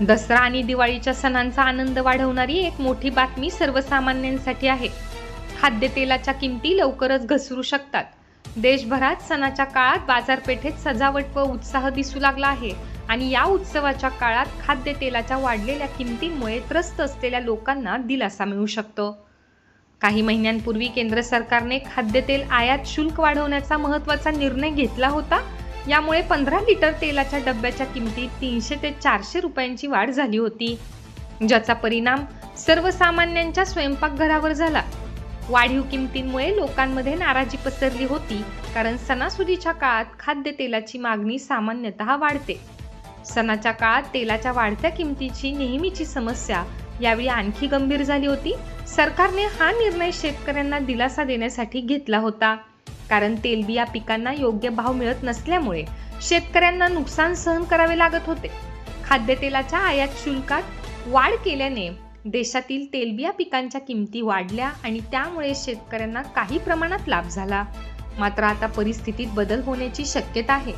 दसरा आणि दिवाळीच्या सणांचा आनंद वाढवणारी एक मोठी बातमी सर्वसामान्यांसाठी आहे. खाद्यतेलाच्या किमती लवकरच घसरू शकतात. देशभरात सणाच्या काळात बाजारपेठेत सजावट व उत्साह दिसू लागला आहे आणि या उत्सवाच्या काळात खाद्यतेलाच्या वाढलेल्या किमतींमुळे त्रस्त असलेल्या लोकांना दिलासा मिळू शकतो. काही महिन्यांपूर्वी केंद्र सरकारने खाद्यतेल आयात शुल्क वाढवण्याचा महत्त्वाचा निर्णय घेतला होता. यामुळे पंधरा लिटर तेलाच्या डब्याच्या किमतीत तीनशे ते चारशे रुपयांची वाढ झाली होती ज्याचा परिणाम सर्वसामान्यांच्या स्वयंपाकघरावर झाला. वाढीव किमतींमुळे लोकांमध्ये नाराजी पसरली होती कारण सणासुदीच्या काळात खाद्यतेलाची मागणी सामान्यतः वाढते. सणाच्या काळात तेलाच्या वाढत्या किमतीची नेहमीची समस्या यावेळी आणखी गंभीर झाली होती. सरकारने हा निर्णय शेतकऱ्यांना दिलासा देण्यासाठी घेतला होता. कारण तेलबिया पिकांना योग्य भाव मिळत नसल्यामुळे शेतकऱ्यांना नुकसान सहन करावे लागत होते. खाद्यतेलाच्या आयात शुल्कात वाढ केल्याने देशातील तेलबिया पिकांच्या किमती वाढल्या आणि त्यामुळे शेतकऱ्यांना काही प्रमाणात लाभ झाला. मात्र आता परिस्थितीत बदल होण्याची शक्यता आहे.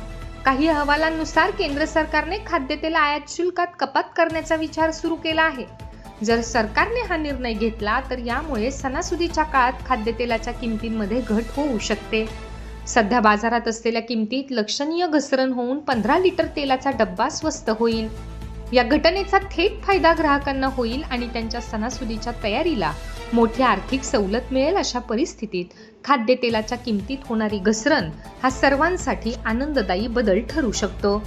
काही अहवालांनुसार केंद्र सरकारने खाद्यतेल आयात शुल्कात कपात करण्याचा विचार सुरू केला आहे. जर सरकारने हा निर्णय घेतला तर यामुळे सणासुदीच्या काळात खाद्यतेलाच्या किमतींमध्ये घट होऊ शकते. सध्या बाजारात असलेल्या किमतीत लक्षणीय घसरण होऊन पंधरा लिटर तेलाचा डब्बा स्वस्त होईल. या घटनेचा थेट फायदा ग्राहकांना होईल आणि त्यांच्या सणासुदीच्या तयारीला मोठी आर्थिक सवलत मिळेल अशा परिस्थितीत खाद्यतेलाच्या किमतीत होणारी घसरण हा सर्वांसाठी आनंददायी बदल ठरू शकतो.